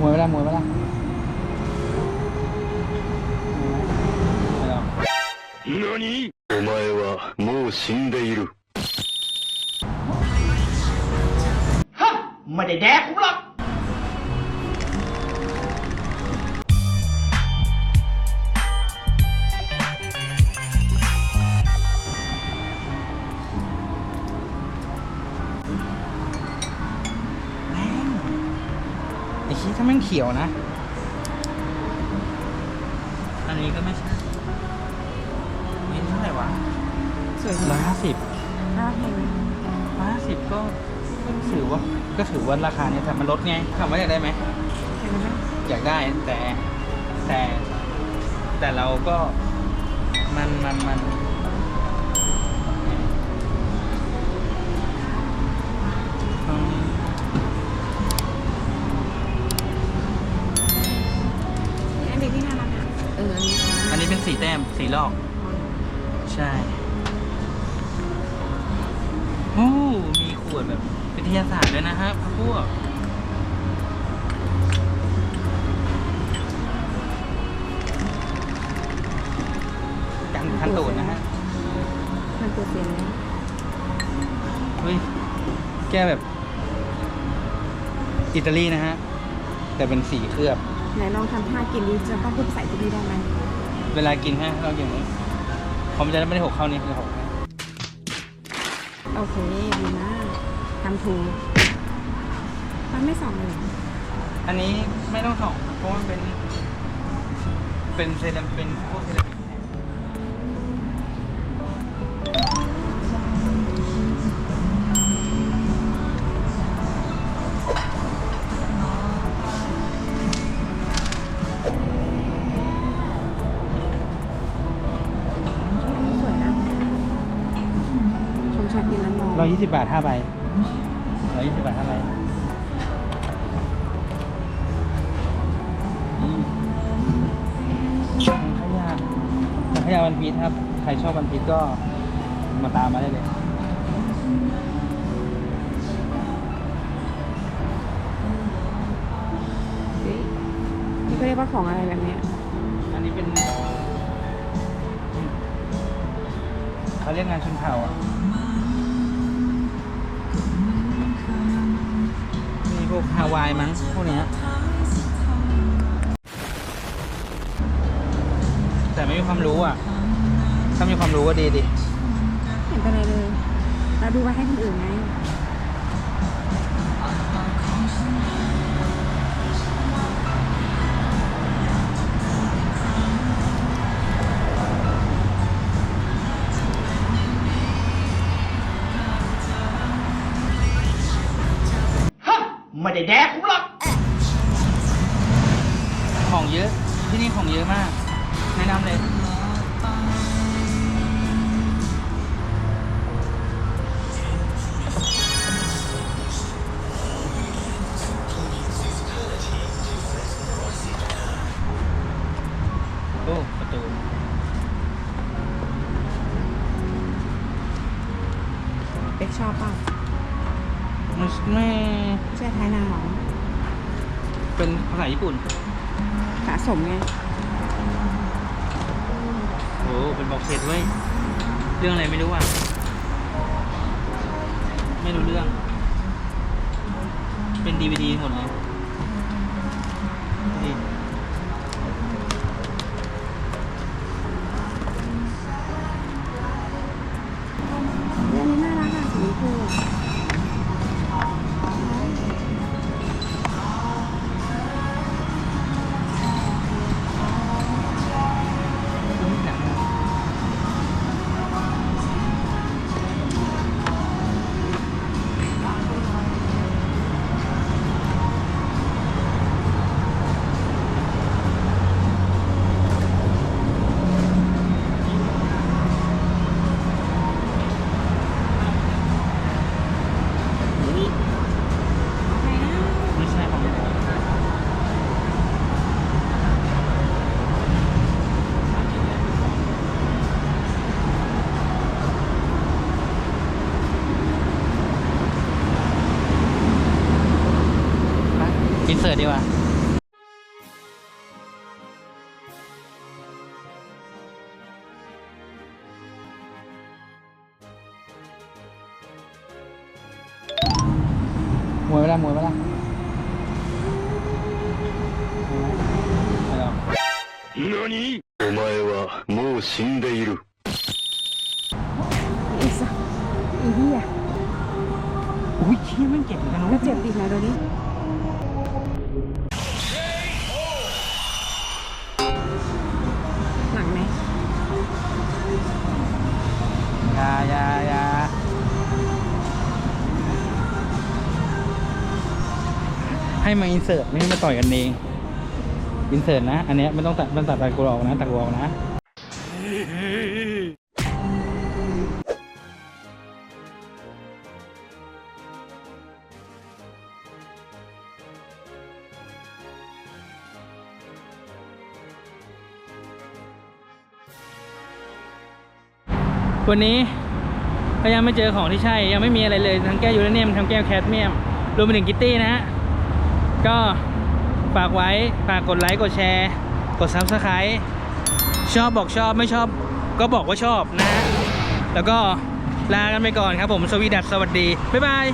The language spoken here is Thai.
มวยไปละมวยไปละไม่หรอก 何お前はもう死んでいる。 ไม่ได้แดกกูหรอก ถ้าแม่งเขียวนะ อันนี้ก็ไม่ใช่นี่เท่าไหร่วะสวยร้อยห้าสิบน่าเพลงร้อยห้าสิบก็ก็ถือว่าก็ถือว่าราคาเนี้ยแต่มันลดไงถามว่าอยากได้ไหมเพลงไหมอยากได้แต่แต่แต่เราก็มันมันมัน สีแต้มสีลอกใช่โอ้มีขวดแบบวิทยาศาสตร์ด้วยนะฮะพวกกันคันตูดนะฮะมันตัวเสียนเลยเฮ้ย แก้แบบ อิตาลีนะฮะ แต่เป็นสีเคลือบ ไหนลองทำท่ากินดิจะต้องพูดภาษาอิตาลีได้ไหม เวลากินฮะเราอย่างนี้เพราะมันจะได้ไม่ได้หกเข้านี่จะหกให้โอเคดีมากทำถูกมันไม่ส่องเลยเหรออันนี้ไม่ต้องส่องเพราะว่ามันเป็น เป็นเซราเป็นพวกเซรามิก ยี่สิบาทห้าใบร้อยี่สิบาทห้าใบขยะขยะวันพีทครับ ใครชอบวันพีทก็มาตามมาได้เลยนี่ก็เรียกว่าของอะไรแบบนี้อันนี้เป็น เขาเรียกงานชนเผ่าอะ พวกฮาวายมั้งพวกเนี้ยแต่ไม่มีความรู้อะ ถ้ามีความรู้ก็ดีดิ เห็นเป็นอะไรเลย เราดูไว้ให้คนอื่นไง ไม่ได้แดกกูหรอกของเยอะ ที่นี่ของเยอะมาก แนะนำเลย โอ้ประตูเป็กชอบเปล่า ไม่ไม่เสื้อท้ายนางเหรอเป็นภาษาญี่ปุ่น สะสมไง โอ้เป็นบอกเซตเว้ย เรื่องอะไรไม่รู้อะ ไม่รู้เรื่อง เป็นดีวดีหมดเลย เสิร์ตดีกว่าหมวยไปละหมวยไปละ何お前はもう死んでいるไอ้สัสไอ้เหี้ะอุ้ยเชี่ยมันเจ็บเหนกันะเว้ย เจ็บอีนะเดี๋ยวนี้ ให้มาอินเสิร์ตไม่ให้มาต่อยกันเองอินเสิร์ตนะ อันนี้ไม่ต้องตัดมันตัดตัดกูออกนะตัดกูออกนะวันนี้ก็ยังไม่เจอของที่ใช่ ยังไม่มีอะไรเลยทั้งแก้วยูเรเนียมทั้งแก้วแคดเมียมรวมไปถึงกิตตี้นะฮะ ก็ฝากไว้ฝากกดไลค์กดแชร์ กด Subscribe ชอบบอกชอบไม่ชอบ ก็บอกว่าชอบนะฮะแล้วก็ลากันไปก่อนครับผมสวีดัสสวัสดี บ๊ายบาย